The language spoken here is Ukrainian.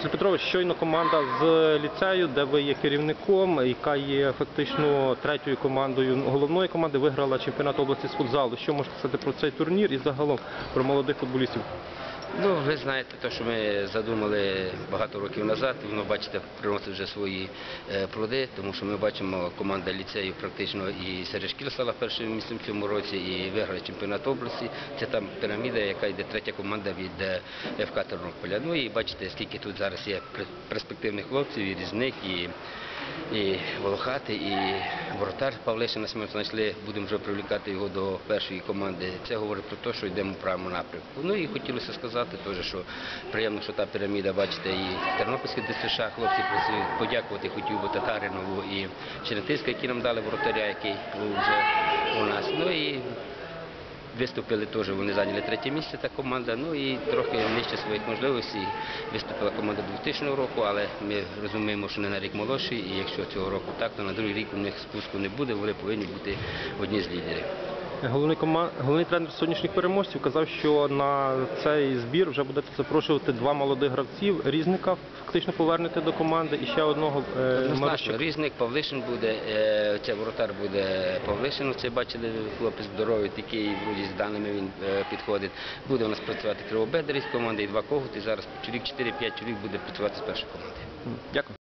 Василь Петрович, щойно команда з ліцею, де ви є керівником, яка є фактично третьою командою головної команди, виграла чемпіонат області з футзалу. Що можете сказати про цей турнір і загалом про молодих футболістів? Ну, ви знаєте, те, що ми задумали багато років назад, воно, бачите, приносить вже свої е, плоди, тому що ми бачимо, команда ліцею практично і серед шкіл стала першим місцем в цьому році і виграли чемпіонат області. Це там піраміда, яка йде третя команда від е, ФК Тернополя. Ну і бачите, скільки тут зараз є перспективних хлопців, і різник, і, і Волохати, і воротар Павлишин, ми знайшли, будемо вже привлікати його до першої команди. Це говорить про те, що йдемо в правильному напрямку. Ну і хотілося сказати теж, що приємно, що та піраміда, бачите, і Тернопільське ДСШ, хлопці працюють. Подякувати хотів би Татаринову і Чернетиська, які нам дали воротаря, який був вже у нас. Ну і Виступили теж, вони зайняли третє місце, та команда. Ну і трохи нижче своїх можливостей виступила команда 2000 року, але ми розуміємо, що не на рік молодший, і якщо цього року так, то на другий рік у них спуску не буде, вони повинні бути одні з лідерів. Головний кома... головний тренер сьогоднішніх переможців казав, що на цей збір вже будете запрошувати два молодих гравців. Різника фактично повернете до команди і ще одного е, Однозначно, різник Павлишин буде, це воротар буде Павлишин, це бачили хлопець здоровий, такий, вроді з даними він е, підходить. Буде у нас працювати Кривобедарі з команди і два когути. Зараз чоловік 4-5 чоловік буде працювати з першої команди. Дякую.